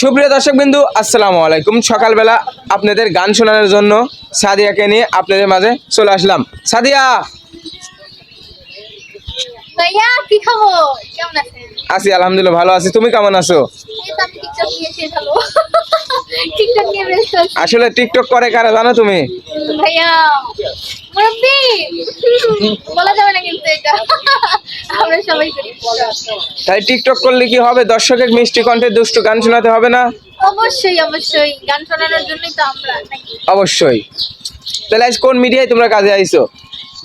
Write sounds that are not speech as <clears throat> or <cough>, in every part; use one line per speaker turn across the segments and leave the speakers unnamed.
সুপ্রিয় দর্শক বিন্দু আসসালামু আলাইকুম। সকালবেলা আপনাদের গান শোনানোর জন্য সাদিয়াকে নিয়ে আপনাদের মাঝে চলে আসলাম। সাদিয়া!
ভাইয়া কি খবর? কেমন আছেন?
আছি আলহামদুলিল্লাহ ভালো আছি। তুমি কেমন আছো?
টিকটক নিয়ে ব্যস্ত আছি।
আসলে টিকটক করে কারা জানো তুমি?
ভাইয়া মুরব্বি! বলা যাবে না কিন্তু এটা। আমরা সবাই করি।
তাই টিকটক করলে কি হবে? দর্শকের মিষ্টি কণ্ঠে দুষ্টু গান শোনাতে হবে না?
অবশ্যই অবশ্যই। গান শোনানোর জন্যই তো আমরা নাকি।
অবশ্যই। তাহলে আজ কোন মিডিয়ায় তোমরা কাজে আইছো?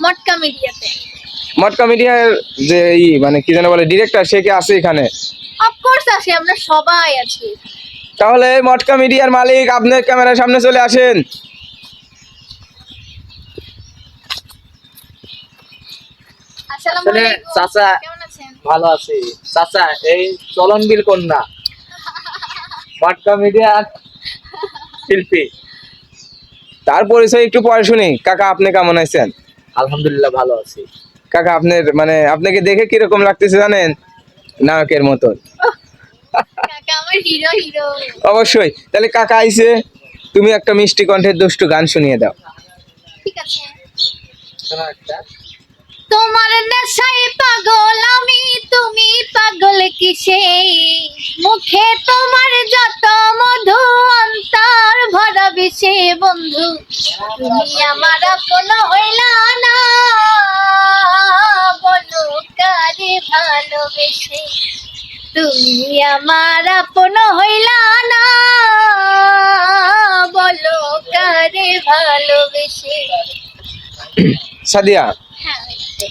মটকা মিডিয়াতে।
মটকা মিডিয়ার যে মানে কি যেন বলে ডিরেক্টর সে কি আছে এখানে?
অফকোর্স আছি আমরা সবাই আছি।
তাহলে মটকা মিডিয়ার মালিক আপনার ক্যামেরার সামনে চলে আসেন।
আসসালামু
আসলে
আলাইকুম।
চাচা ভালো আছি। চাচা এই চলন বিল কন্যা। মটকা মিডিয়া শিল্পী।
তার পরিচয় একটু পরে শুনি। কাকা আপনি কেমন আছেন?
আলহামদুলিল্লাহ ভালো আছি।
কাকা আপনার মানে আপনাকে দেখে কীরকম লাগতেছে জানেন? নায়কের মতন
কাকা আমার হিরো হিরো
অবশ্যই। তাহলে কাকা আইছে তুমি একটা মিষ্টি কণ্ঠের দুষ্টু গান শুনিয়ে দাও।
ঠিক আছে।
শোনো
তোমার নেশায় পাগল আমি তুমি পাগল কিসে? মুখে তোমার যত মধু অন্তর ভরা বিষে বন্ধু। তুমি আমার আপন হইলা না বলো কারে ভালোবেসে? তুমি আমার আপন হইলা না। বলো কারে ভালোবেসে।
সাদিয়া
হ্যাঁ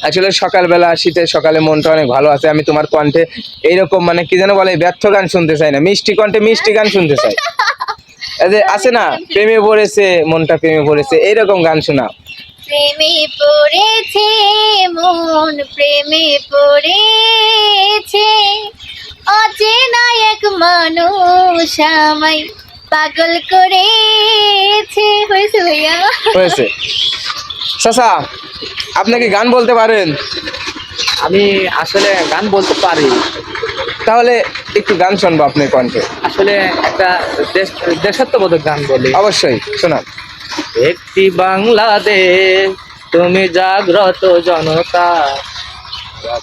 আসলে সকালবেলা শীতের সকালে মনটা অনেক ভালো আছে আমি তোমার কণ্ঠে এইরকম মানে কি যেন বলে ব্যর্থ গান শুনতে চাই না মিষ্টি কণ্ঠে মিষ্টি গান শুনতে চাই। <laughs> যে আছে না প্রেমে পড়েছে মনটা প্রেমে পড়েছে এইরকম গান শোনাও
প্রেমে পড়েছে মন প্রেমে এক মানুষ আমায় পাগল করেছে। হয়েছে ভাইয়া?
হয়েছে। চাচা আপনি কি গান বলতে পারেন?
আমি আসলে গান বলতে পারি।
তাহলে একটু গান শুনব আপনার কণ্ঠে।
আসলে একটা দেশ দেশাত্মবোধক গান বলি।
অবশ্যই শোনান।
একটি বাংলাদেশ তুমি জাগ্রত জনতা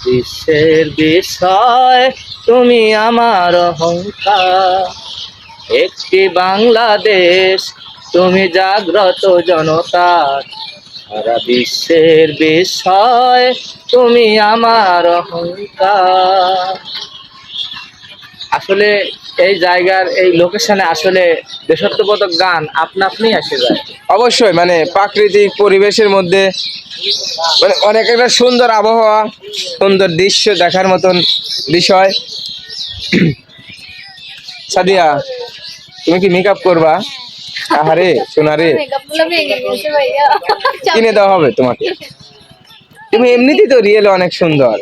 বিশ্বের বিষয়। তুমি আমার অহংকার। একটি বাংলাদেশ, তুমি জাগ্রত জনতা সারা বিশ্বের বিষয়, তুমি আমার অহংকার। আসলে এই জায়গার, এই লোকেশনে আসলে দেশাত্মবোধক গান আপনা আপনি এসে যায়।
অবশ্যই মানে প্রাকৃতিক পরিবেশের মধ্যে মানে অনেক একটা সুন্দর আবহাওয়া, সুন্দর দৃশ্য দেখার মতন বিষয়। <clears throat> সাদিয়া তুমি কি মেকআপ করবা? আহারে সোনারে। কিনে দেওয়া হবে তোমাকে। তুমি এমনিতেই তো রিয়েল অনেক সুন্দর।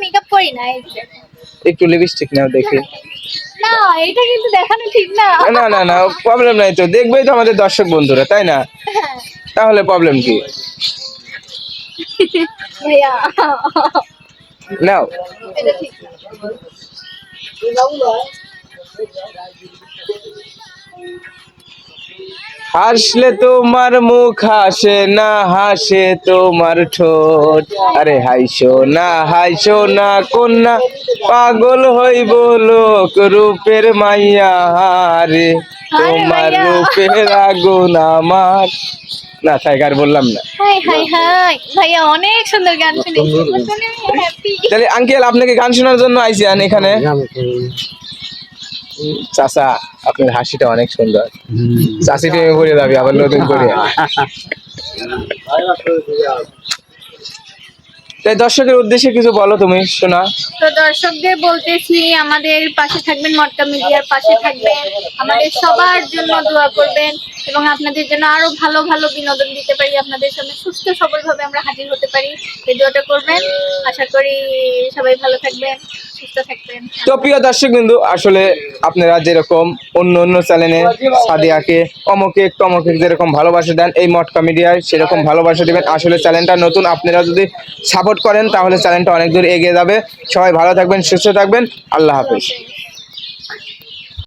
মেকআপ করি না
একটু লিপস্টিক নাও দেখি।
না এটা কিন্তু দেখানো ঠিক না।
না না না প্রবলেম নাই তো। দেখবেই তো আমাদের দর্শক বন্ধুরা তাই না? তাহলে প্রবলেম কি? নাও।
এটা ঠিক
হাসলে তোমার মুখ হাসে, না হাসে তোমার ঠোঁট। আরে হাইসো না হাইসো না কন্যা, পাগল হইব লোক রূপের মাইয়া হারে তোমার রূপের আগুন আমার। না থাক আর বললাম না।
Hi hi hi. ভাইয়া অনেক সুন্দর গান শুনে।
তাহলে আঙ্কেল আপনাকে গান শোনার জন্য আইসিয়ান এখানে। চাচা আপনার হাসিটা অনেক সুন্দর। চাষি টেমে পড়ে যাবি আবার নতুন করে। <laughs> তাই দর্শকের উদ্দেশ্যে কিছু বলো তুমি শোনা
তো দর্শকদের বলতেছি, আমাদের পাশে থাকবেন মটকা মিডিয়ার পাশে থাকবেন। আমাদের সবার জন্য দোয়া করবেন এবং আপনাদের জন্য আরও ভালো ভালো বিনোদন দিতে পারি। আপনাদের সামনে সুস্থ সবল ভাবে আমরা হাজির হতে পারি। এই দোয়াটা করবেন। আশা করি সবাই ভালো থাকবেন।
তো প্রিয় দর্শক বিন্দু আসলে আপনারা যেরকম অন্য অন্য চ্যানেলে সাদিয়াকে, অমকে তমকে যেরকম ভালোবাসা দেন, এই মটকা মিডিয়ায় সেরকম ভালোবাসা দেবেন। আসলে চ্যানেলটা নতুন, আপনারা যদি সাপোর্ট করেন, তাহলে চ্যানেলটা অনেক দূর এগিয়ে যাবে। সবাই ভালো থাকবেন, সুস্থ থাকবেন। আল্লাহ হাফেজ।